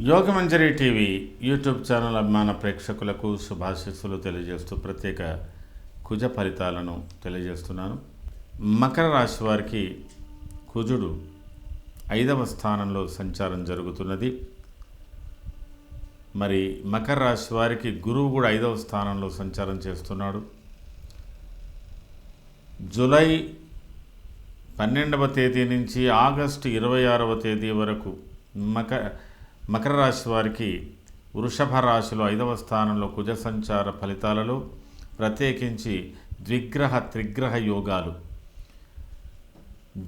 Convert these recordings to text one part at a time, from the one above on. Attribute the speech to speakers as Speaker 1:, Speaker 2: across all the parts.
Speaker 1: Yogamanjari TV YouTube channel అభిమాన ప్రేక్షకులకు శుభాశీస్సులు తెలియజేస్తూ ప్రత్యేక కుజ ఫలితాలను తెలియజేస్తున్నాను. మకర రాశి వారికి కుజుడు ఐదవ స్థానంలో సంచారం జరుగుతున్నది. మరి మకర రాశి వారికి గురువు కూడా ఐదవ స్థానంలో సంచారం చేస్తున్నాడు. జూలై పన్నెండవ తేదీ నుంచి ఆగస్టు ఇరవై ఆరవ తేదీ వరకు మక మకర రాశి వారికి వృషభ రాశిలో ఐదవ స్థానంలో కుజ సంచార ఫలితాలలో ప్రత్యేకించి ద్విగ్రహ త్రిగ్రహ యోగాలు.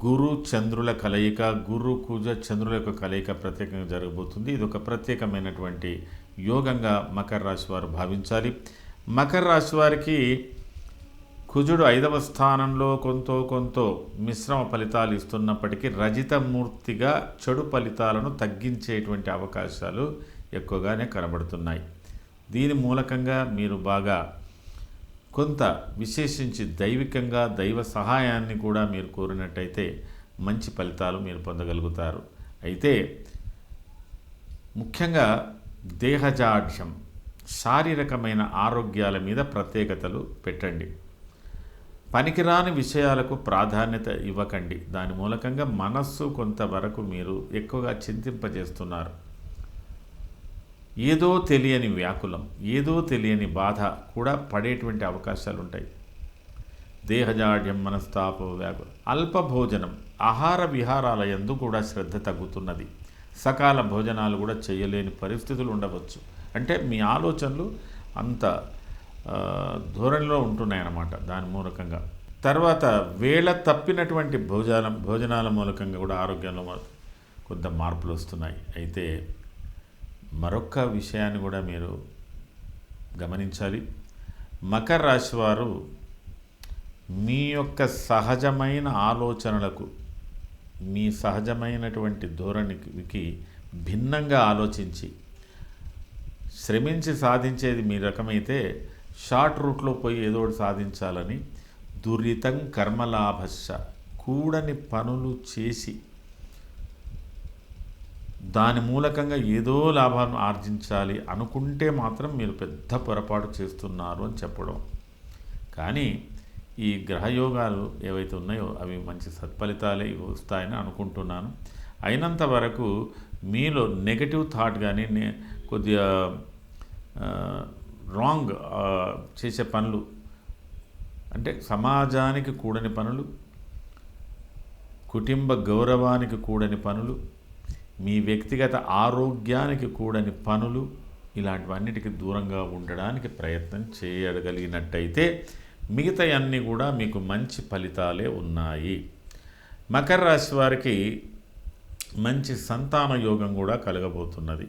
Speaker 1: గురు చంద్రుల కలయిక గురు కుజ చంద్రుల యొక్క కలయిక ప్రత్యేకంగా జరగబోతుంది. ఇది ఒక ప్రత్యేకమైనటువంటి యోగంగా మకర రాశి వారు భావించాలి. మకర రాశి వారికి కుజుడు ఐదవ స్థానంలో కొంత కొంత మిశ్రమ ఫలితాలు ఇస్తున్నప్పటికీ రజితమూర్తిగా చెడు ఫలితాలను తగ్గించేటువంటి అవకాశాలు ఎక్కువగానే కనబడుతున్నాయి. దీని మూలకంగా మీరు బాగా కొంత విశేషించి దైవికంగా దైవ సహాయాన్ని కూడా మీరు కోరినట్టయితే మంచి ఫలితాలు మీరు పొందగలుగుతారు. అయితే ముఖ్యంగా దేహజాఢ్యం శారీరకమైన ఆరోగ్యాల మీద ప్రత్యేకతలు పెట్టండి. పనికిరాని విషయాలకు ప్రాధాన్యత ఇవ్వకండి. దాని మూలకంగా మనస్సు కొంతవరకు మీరు ఎక్కువగా చింతింపజేస్తున్నారు. ఏదో తెలియని వ్యాకులం ఏదో తెలియని బాధ కూడా పడేటువంటి అవకాశాలు ఉంటాయి దేహజాడ్యం మనస్తాప వ్యాకులం అల్ప భోజనం ఆహార విహారాల యందు కూడా శ్రద్ధ తగ్గుతున్నది. సకాల భోజనాలు కూడా చేయలేని పరిస్థితులు ఉండవచ్చు అంటే మీ ఆలోచనలు అంత ధోరణిలో ఉంటున్నాయన్నమాట దాని మూలకంగా. తర్వాత వేళ తప్పినటువంటి భోజనం భోజనాల మూలకంగా కూడా ఆరోగ్యంలో మా- కొంత మార్పులు వస్తున్నాయి. అయితే మరొక విషయాన్ని కూడా మీరు గమనించాలి. మకర రాశి వారు మీ యొక్క సహజమైన ఆలోచనలకు మీ సహజమైనటువంటి ధోరణికి భిన్నంగా ఆలోచించి శ్రమించి సాధించేది మీ రకమైతే షార్ట్ రూట్లో పోయి ఏదో ఒకటి సాధించాలని దురితం కర్మలాభస్య. కూడని పనులు చేసి దాని మూలకంగా ఏదో లాభాన్ని ఆర్జించాలి అనుకుంటే మాత్రం మీరు పెద్ద పొరపాటు చేస్తున్నారు అని చెప్పడం. కానీ ఈ గ్రహయోగాలు ఏవైతే ఉన్నాయో అవి మంచి సత్ఫలితాలే వస్తాయని అనుకుంటున్నాను. అయినంత వరకు మీలో నెగటివ్ థాట్ కానీ నే- కొద్దిగా రాంగ్ చేసే పనులు. అంటే సమాజానికి కూడని పనులు కుటుంబ గౌరవానికి కూడని పనులు మీ వ్యక్తిగత ఆరోగ్యానికి కూడని పనులు ఇలాంటివన్నిటికి దూరంగా ఉండడానికి ప్రయత్నం చేయగలిగినట్టయితే మిగతా అన్నీ కూడా మీకు మంచి ఫలితాలే ఉన్నాయి. మకర రాశి వారికి మంచి సంతాన యోగం కూడా కలగబోతున్నది.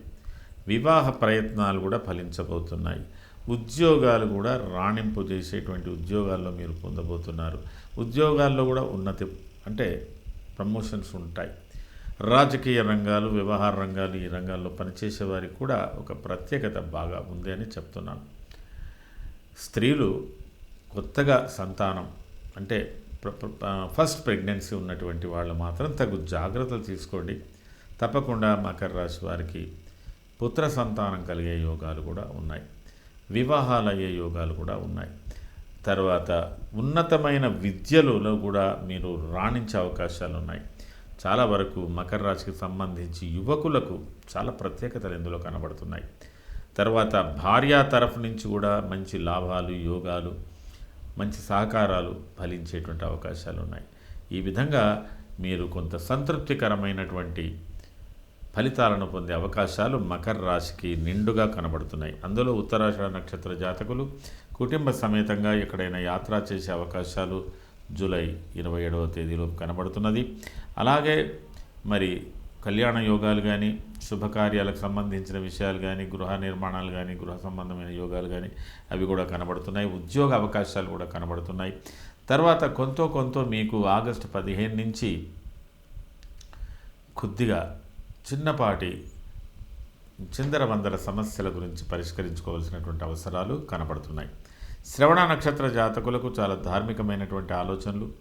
Speaker 1: వివాహ ప్రయత్నాలు కూడా ఫలించబోతున్నాయి. ఉద్యోగాలు కూడా రాణింపు చేసేటువంటి ఉద్యోగాల్లో మీరు పొందబోతున్నారు. ఉద్యోగాల్లో కూడా ఉన్నతి అంటే ప్రమోషన్స్ ఉంటాయి. రాజకీయ రంగాలు వ్యవహార రంగాలు ఈ రంగాల్లో పనిచేసే వారికి కూడా ఒక ప్రత్యేకత బాగా ఉంది అని చెప్తున్నాను. స్త్రీలు కొత్తగా సంతానం అంటే ప్ర- ఫస్ట్ ప్రెగ్నెన్సీ ఉన్నటువంటి వాళ్ళు మాత్రం తగు జాగ్రత్తలు తీసుకోండి. తప్పకుండా మకర రాశి వారికి పుత్ర సంతానం కలిగే యోగాలు కూడా ఉన్నాయి. వివాహాలు అయ్యే యోగాలు కూడా ఉన్నాయి. తర్వాత ఉన్నతమైన విద్యలలో కూడా మీరు రాణించే అవకాశాలు ఉన్నాయి. చాలా వరకు మకర రాశికి సంబంధించి యువకులకు చాలా ప్రత్యేకతలు ఇందులో కనబడుతున్నాయి. తర్వాత భార్యా తరఫు నుంచి కూడా మంచి లాభాలు యోగాలు మంచి సహకారాలు ఫలించేటువంటి అవకాశాలు ఉన్నాయి. ఈ విధంగా మీరు కొంత సంతృప్తికరమైనటువంటి ఫలితాలను పొందే అవకాశాలు మకర రాశికి నిండుగా కనబడుతున్నాయి. అందులో ఉత్తరాషాఢ నక్షత్ర జాతకులు కుటుంబ సమేతంగా ఎక్కడైనా యాత్ర చేసే అవకాశాలు జూలై ఇరవై ఏడవ తేదీలో కనబడుతున్నది. అలాగే మరి కళ్యాణ యోగాలు కానీ శుభకార్యాలకు సంబంధించిన విషయాలు కానీ గృహ నిర్మాణాలు కానీ గృహ సంబంధమైన యోగాలు కానీ అవి కూడా కనబడుతున్నాయి. ఉద్యోగ అవకాశాలు కూడా కనబడుతున్నాయి. తర్వాత కొంత కొంత మీకు ఆగస్టు పదిహేను నుంచి కొద్దిగా చిన్నపాటి చిందరవందర సమస్యల గురించి పరిష్కరించుకోవాల్సినటువంటి అవసరాలు కనబడుతున్నాయి. శ్రవణ నక్షత్ర జాతకులకు చాలా ధార్మికమైనటువంటి ఆలోచనలు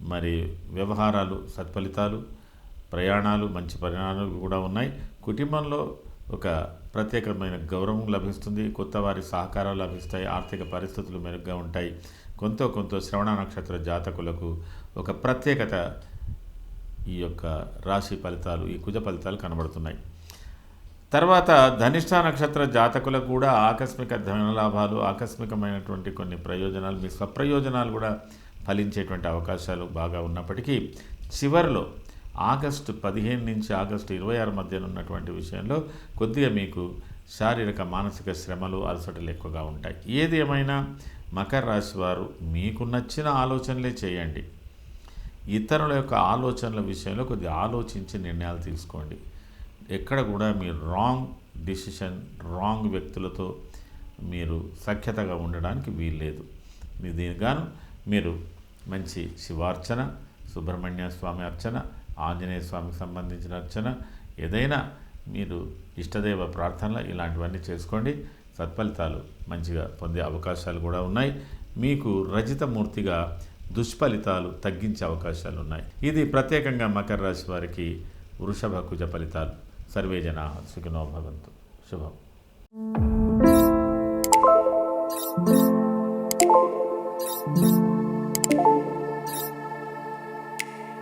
Speaker 1: మరి వ్యవహారాలు సత్ఫలితాలు ప్రయాణాలు మంచి పరిణామాలు కూడా ఉన్నాయి. కుటుంబంలో ఒక ప్రత్యేకమైన గౌరవం లభిస్తుంది కొత్త వారి సహకారాలు లభిస్తాయి ఆర్థిక పరిస్థితులు మెరుగ్గా ఉంటాయి. కొంత కొంత శ్రవణ నక్షత్ర జాతకులకు ఒక ప్రత్యేకత ఈ యొక్క రాశి ఫలితాలు ఈ కుజ ఫలితాలు కనబడుతున్నాయి. తర్వాత ధనిష్ట నక్షత్ర జాతకులకు కూడా ఆకస్మిక ధనలాభాలు ఆకస్మికమైనటువంటి కొన్ని ప్రయోజనాలు మీ స్వప్రయోజనాలు కూడా ఫలించేటువంటి అవకాశాలు బాగా ఉన్నప్పటికీ చివరిలో ఆగస్టు పదిహేను నుంచి ఆగస్టు ఇరవై ఆరు మధ్యన ఉన్నటువంటి విషయంలో కొద్దిగా మీకు శారీరక మానసిక శ్రమలు అలసటలు ఎక్కువగా ఉంటాయి. ఏది ఏమైనా మకర రాశి వారు మీకు నచ్చిన ఆలోచనలే చేయండి. ఇతరుల యొక్క ఆలోచనల విషయంలో కొద్దిగా ఆలోచించి నిర్ణయాలు తీసుకోండి. ఎక్కడ కూడా మీరు రాంగ్ డిసిషన్ రాంగ్ వ్యక్తులతో మీరు సఖ్యతగా ఉండడానికి వీల్లేదు. మీ దీనికి మీరు మంచి శివార్చన సుబ్రహ్మణ్య స్వామి అర్చన ఆంజనేయ స్వామికి సంబంధించిన అర్చన ఏదైనా మీరు ఇష్టదేవ ప్రార్థనలు ఇలాంటివన్నీ చేసుకోండి. సత్ఫలితాలు మంచిగా పొందే అవకాశాలు కూడా ఉన్నాయి. మీకు రజితమూర్తిగా దుష్ఫలితాలు తగ్గించే అవకాశాలు ఉన్నాయి. ఇది ప్రత్యేకంగా మకర రాశి వారికి వృషభ కుజ ఫలితాలు. సర్వే జనా సుఖినో భవంతు. శుభం.